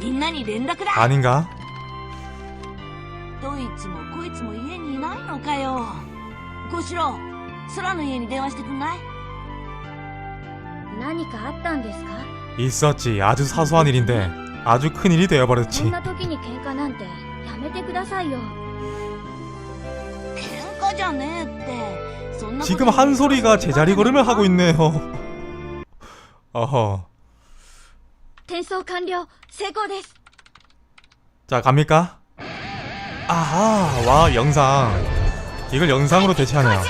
みんなに連絡だ 아닌가 どいつもこいつも家にいないのかよ小四郎空の家に電話してくんない何かあったんですか 있었지 아주 사소한 일인데 아주 큰 일이 こん 되어버렸지 な時に喧嘩なんてやめてくださいよ喧嘩じゃねえってそんなこと 지금 한소리가 제자리 걸음을 하고 있네요 어허 転送完了成功です 자 갑니까? 아하 와 영상 이걸 영상으로 대체하네요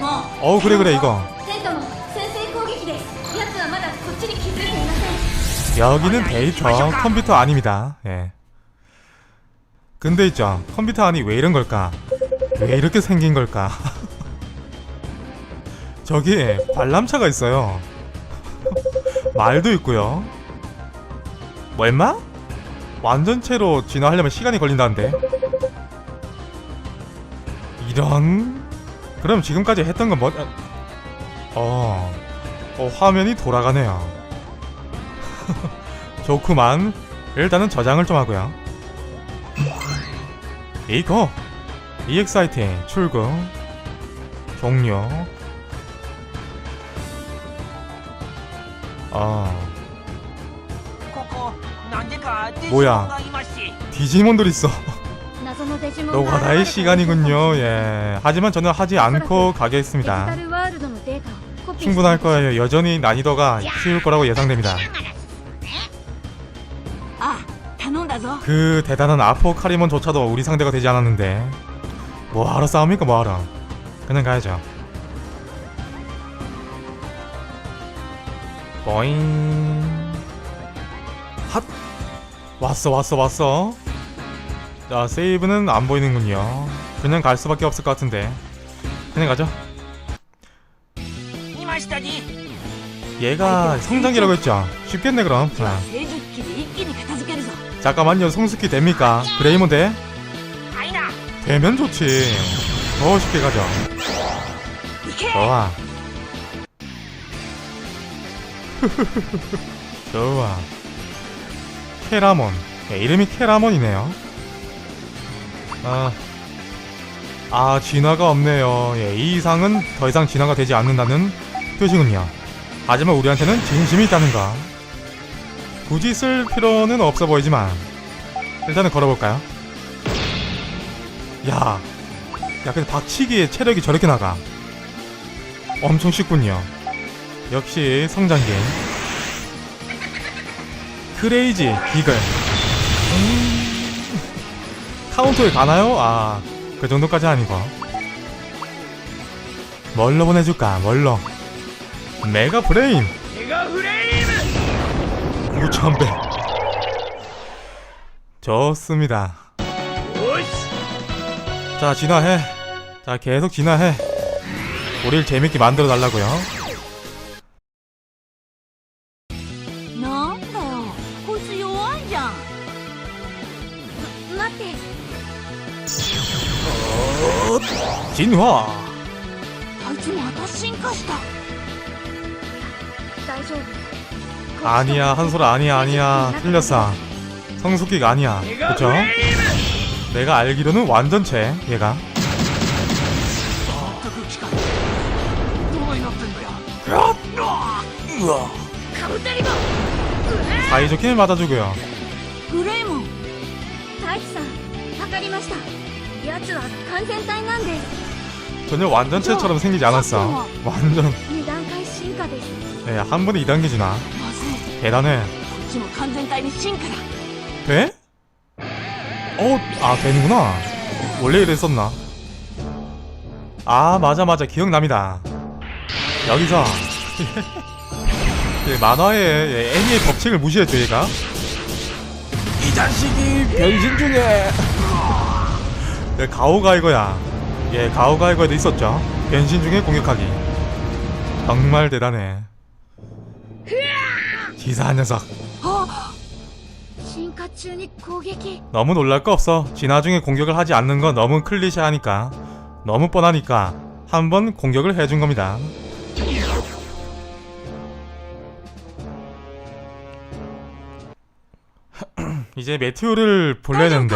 もう 어우 그래 그래 이거 テントの先制攻撃です奴はまだこっちに気づいていません 여기는 데이터 컴퓨터 아닙니다 예 근데 있죠 컴퓨터 안이 왜 이런 걸까 왜 이렇게 생긴 걸까 저기 관람차가 있어요 말도 있고요. 뭐 임마? 완전체로 진화하려면 시간이 걸린다는데. 이런? 그럼 지금까지 했던 건 뭐... 어... 어 화면이 돌아가네요. 좋구만. 일단은 저장을 좀 하고요. 이거 EXIT 출구 종료 아. 뭐야. 디지몬들 있어. 너가 나의 시간이군요. 예. 하지만 저는 하지 않고 가겠습니다. 충분할 거예요. 여전히 난이도가 쉬울 거라고 예상됩니다. 그 대단한 아포 카리몬조차도 우리 상대가 되지 않았는데. 뭐하러 싸웁니까 뭐하러? 그냥 가야죠. 보잉 핫! 왔어 왔어 왔어. 자 세이브는 안 보이는군요. 그냥 갈 수밖에 없을 것 같은데. 그냥 가죠. 얘가 성장기라고 했죠. 쉽겠네 그럼. 자. 아. 잠깐만요. 성숙기 됩니까? 그레이몬 데? 되면 좋지. 더 쉽게 가죠. 좋아. 좋아. 케라몬. 예, 이름이 케라몬이네요. 아, 아 진화가 없네요. 예, 이 이상은 더 이상 진화가 되지 않는다는 뜻이군요. 하지만 우리한테는 진심이 있다는 거. 굳이 쓸 필요는 없어 보이지만 일단은 걸어볼까요? 야, 야 근데 박치기의 체력이 저렇게 나가. 엄청 쉽군요. 역시 성장기 크레이지 비글. 음... 카운터에 가나요? 아 그 정도까지 아니고. 뭘로 보내줄까? 뭘로? 메가 브레임. 메가 브레임! 5100 좋습니다. 자 진화해. 자 계속 진화해. 우릴 재밌게 만들어 달라고요. 진화. あいつまた進化した大丈夫 아니야 한솔아 아니야 아니야 틀렸어 성숙기가 아니야 メガフ 그쵸? レーム 내가 알기로는 완전체 얘가 全く機械どないなってんだようわカブタリボ 사이좋게 맞아주고요 グレイモン太一さんわかりました奴は完全体なんです 전혀 완전체처럼 생기지 않았어. 완전. 야, 한 번에 2단계 지나. 대단해. 돼? 어, 아, 되는구나. 원래 이랬었나? 아, 맞아, 맞아. 기억납니다. 여기서. 예, 만화의 예, 애니의 법칙을 무시했죠, 얘가. 이 자식이 변신 중에. 야, 가오가 이거야. 예, 가오가이거에도 있었죠. 변신 중에 공격하기. 정말 대단해. 기사한 녀석. 너무 놀랄 거 없어. 진화 중에 공격을 하지 않는 건 너무 클리셰하니까. 너무 뻔하니까 한 번 공격을 해준 겁니다. 이제 메테오를 볼려야 되는데.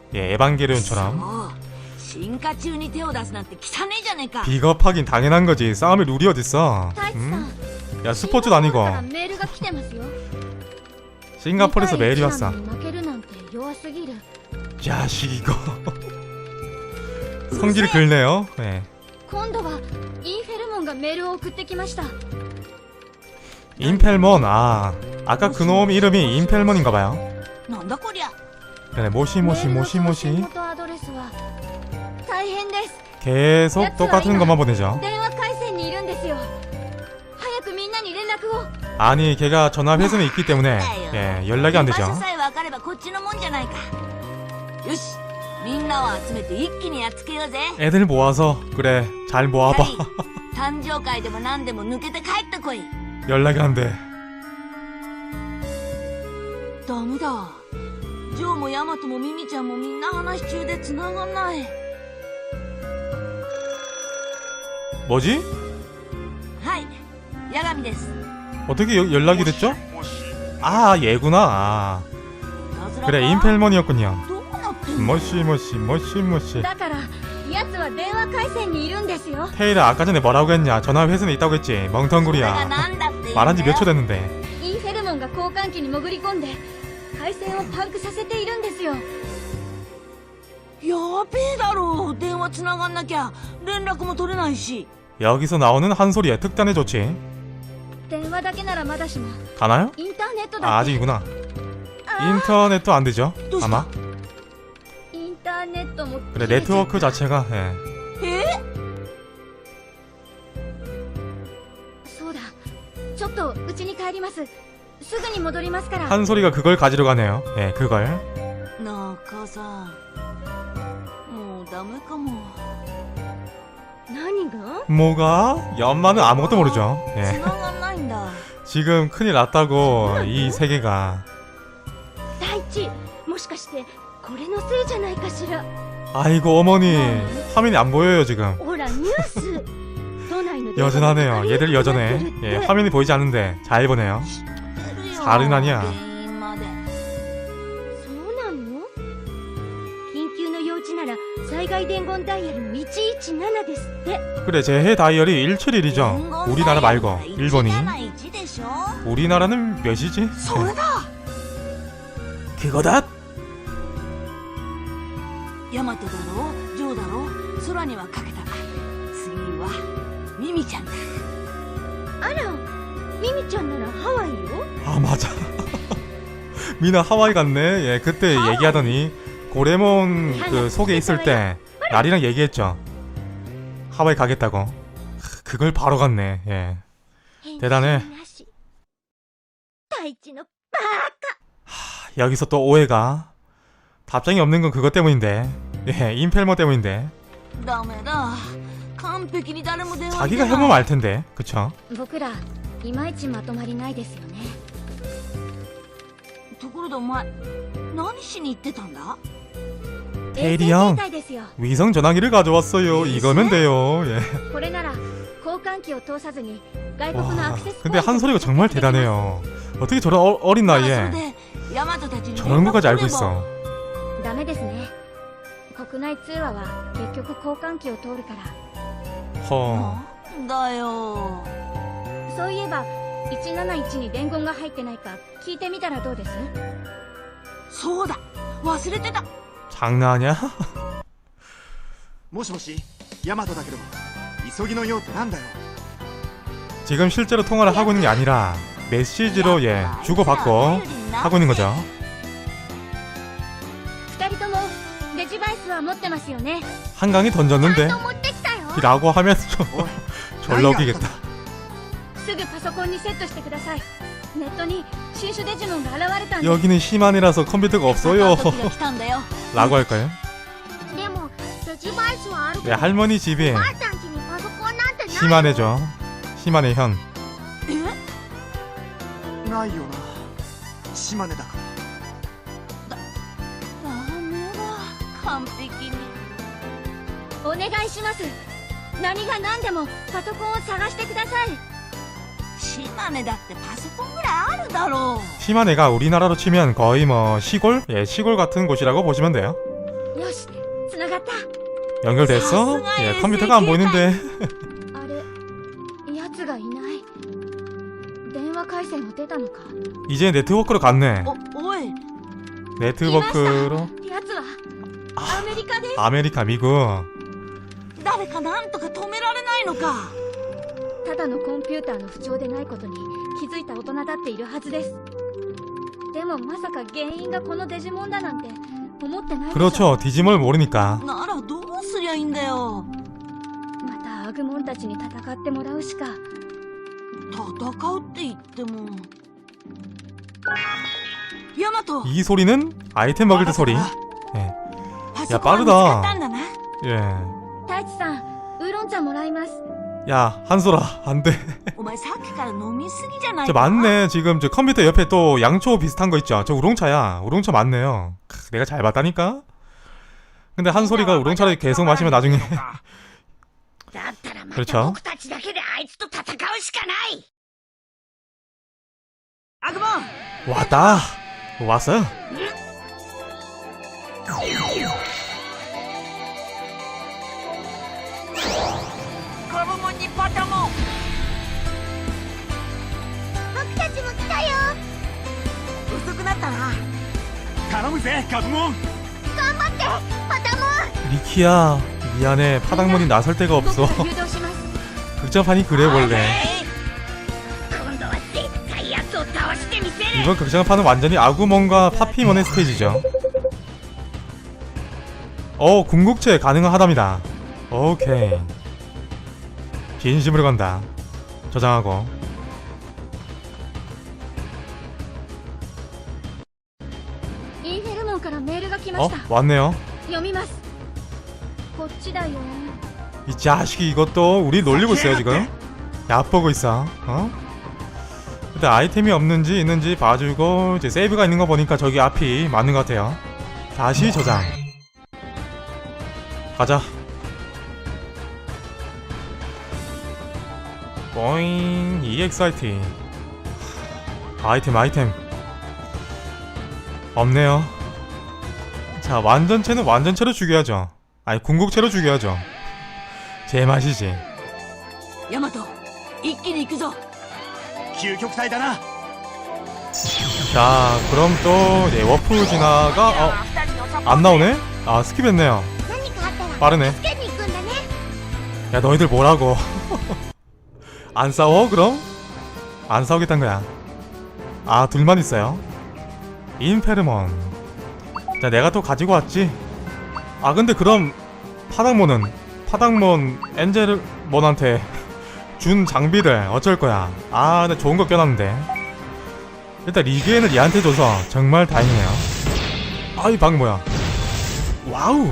예, 에반게리온처럼 비겁하긴 당연한 거지. 싸움의 룰이 어딨어? 음? 야, 스포츠도 아니고. 싱가포르에서 메일이 왔어. 야식 이거. 성질이 글네요. 네. 인펠몬 아 아까 그놈 이름이 인펠몬인가봐요. 그래 모시모시 メールの送 모시모시 信元アドレスは大変です 계속 똑같은 것만 보내죠 電話回線にいるんですよ早くみんなに連絡を 아니 걔가 전화 회선에 있기 때문에 예, 연락이 안 場 되죠 所さえ分かればこっちのもんじゃないかよしみんなを集めて一気にやっつけようぜ 애들 모아서 그래 잘 や 모아봐 り誕生会でも何でも抜けて帰ってこい 연락이 안돼 ダメだ ジョーもヤマトもミミちゃんもみんな話中で繋がんない 뭐지? はい八神です 어떻게 여- 연락이 됐죠? 아 얘구나 아, カズラか 그래 임펠몬이었군요 どうなってんの 모시모시 모시모시 だから奴は電話回線にいるんですよ 테일아 아까 전에 뭐라고 했냐 전화 회선에 있다고 했지 それが 멍텅구리야 なんだって言うんだよ 말한 지 몇 초 됐는데 インフェルモンが交換機に潜り込んで 回線をパンクさせているんですよやべえだろ電話繋がんなきゃ連絡も取れないし 여기서 나오는 한 소리에 특단의 조치 電話だけならまだしも 가나요? インターネット 아 だって 아직이구나 あ 인터넷도 안 되죠 どうした 아마 インターネットも 그래 네트워크 자체가 예. えそうだちょっとうちに帰ります 한소리가 그걸 가지러 가네요. 예, 네, 그걸. 뭐가? 연마는 아무것도 모르죠. 예. 지금 큰일 났다고 이 세계가. 아이고 어머니 화면이 안 보여요 지금. 여전하네요. 얘들 여전해. 예, 화면이 보이지 않는데 잘 보네요. 知ってるよ 살은 아니야 原因までそうなの緊急の用地なら災害伝言ダイヤル117ですって 그래 재해 다이얼이 171이죠 우리나라 말고 일본이 171でしょ 우리나라는 몇이지? それだ 그거다? ヤマトだろジョーだろ空にはかけた次はミミちゃんだあら 미미 짱 누나 하와이요? 아 맞아. 미나 하와이 갔네. 예 그때 얘기하더니 고레몬 그, 그 속에 있을 때 나리랑 얘기했죠. 하와이 가겠다고. 그걸 바로 갔네. 예. 대단해. 하, 여기서 또 오해가. 답장이 없는 건 그것 때문인데. 예 임펠머 때문인데. 자기가 해보면 알 텐데. 그쵸? いまいちまとまりないですよねところでお前何しに行ってたんだ 테일이 衛 형 星携帯ですよ 위성 전화기를 가져왔어요 이거면 돼요 예. これなら交換機を通さずに外国のア 와 クセス 근데 한 소리가 정말 대단해요 어떻게 저런 어, 어린 あそれ 나이에 でヤマトたちに 저런 것까지 알고 連絡取れば 있어 ダメですね国内通話は結局交換機を通るから 허 なんだよ そういえば 171に伝言が入ってないか聞いてみたらどうですそうだ忘れてた 장난하냐? もしもしヤマトだけど急ぎの用ってなんだよ 지금 실제로 통화를 하고 있는 게 아니라 메시지로 예 주고받고 하고 있는 거죠. 二人ともデジバイスは持ってますよね 한강이 ちゃん 던졌는데 と持ってきたよ 라고 하면 좀 おい 졸라 웃기겠다. すぐパソコンにセットしてくださいネットに新種デジモンが現れたんです 여기는 시만이라서 컴퓨터가 없어요. 時が来たんだよ 라고 할까요? でもデジバイスはある 네, 할머니 집이 ちゃん家にパソコンなんて 시만해죠. 시만의 현. えないよな島根だからダメだ完璧にお願いします何が何でもパソコンを探してください 島根だってパソコンぐらいあるだろ 시마네가 우리나라로 치면 거의 뭐 시골? 예, 시골 같은 곳이라고 보시면 돼요. よし繋がった 연결됐어? 예, 컴퓨터가 안 보이는데. あれ奴がいない電話回線を出たのか 이제 네트워크로 갔네. おおい 네트워크로 奴はアメリカです 아메리카 미국. 誰かなんとか止められないのか ただのコンピューターの不調でないことに気づいた大人だっているはずですでもまさか原因がこのデジモンだなんて思ってないでしょ 그렇죠. 디지몰 모르니까. ならどうすりゃいいんだよまたアグモンたちに戦ってもらうしか戦うって言ってもヤマト 이 소리는 아이템 먹을 때 소리. 예. パソコンは見つかったんだな 예. 太一さんウーロン茶もらいます 야, 한솔아. 안 돼. お前さっきから飲みすぎじゃない 저 か 맞네. 지금 저 컴퓨터 옆에 또 양초 비슷한 거 있죠. 저 우롱차야. 우롱차 맞네요. 크, 내가 잘 봤다니까. 근데 한솔이가 우롱차를 계속 마시면 나중에 だったらま 그렇죠 た僕たちだけであいつと戦うしかないアグモン 왔다. 왔어요. カ 頼むぜカブモン頑張ってパタモン 리키야. 미안해. 파당문이 나설 데가 僕 없어. が誘導します 극장판이 그래 원래. 今度は絶対奴を倒してみせる 이번 극장판은 완전히 아구몬과 파피몬의 스테이지죠. 어, 궁극체 가능하답니다. 오케이. 진심으로 간다. 저장하고. 어? 왔네요. 이 자식이 이것도 우리 놀리고 있어요 지금. 야보고 있어. 어? 일단 아이템이 없는지 있는지 봐주고 이제 세이브가 있는 거 보니까 저기 앞이 맞는 것 같아요. 다시 저장. 가자. 보잉 이 엑사이팅 아이템 아이템 없네요 자 완전체는 완전체로 죽여야죠. 아니 궁극체로 죽여야죠. 제맛이지. 야마토 이끼니 이끄죠 자 그럼 또 예, 워프 진화가 어, 안 나오네? 아 스킵했네요. 빠르네. 야 너희들 뭐라고? 안 싸워 그럼? 안 싸우겠단 거야. 아 둘만 있어요. 인페르몬. 자, 내가 또 가지고 왔지. 아, 근데 그럼 파닥몬은 파닥몬 엔젤몬한테 준 장비를 어쩔 거야. 아, 나 좋은 거 껴놨는데. 일단 리그엔을 얘한테 줘서 정말 다행이네요. 아이 방 뭐야? 와우.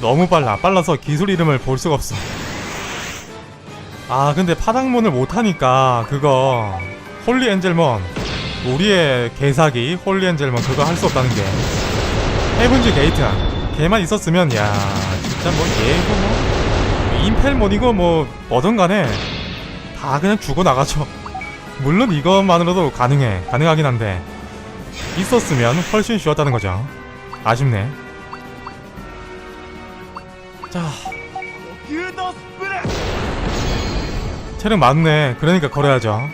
너무 빨라. 빨라서 기술 이름을 볼 수가 없어. 아, 근데 파닥몬을 못하니까 그거 홀리 엔젤몬 우리의 개사기 홀리엔젤만 뭐 그거 할 수 없다는 게. 해븐즈 게이트나 걔만 있었으면 야 진짜 뭐 얘고 뭐. 임펠몬이고 뭐, 뭐 뭐든 간에 다 그냥 죽어 나가죠. 물론 이것만으로도 가능해. 가능하긴 한데 있었으면 훨씬 쉬웠다는 거죠. 아쉽네. 자. 체력 많네. 그러니까 걸어야죠.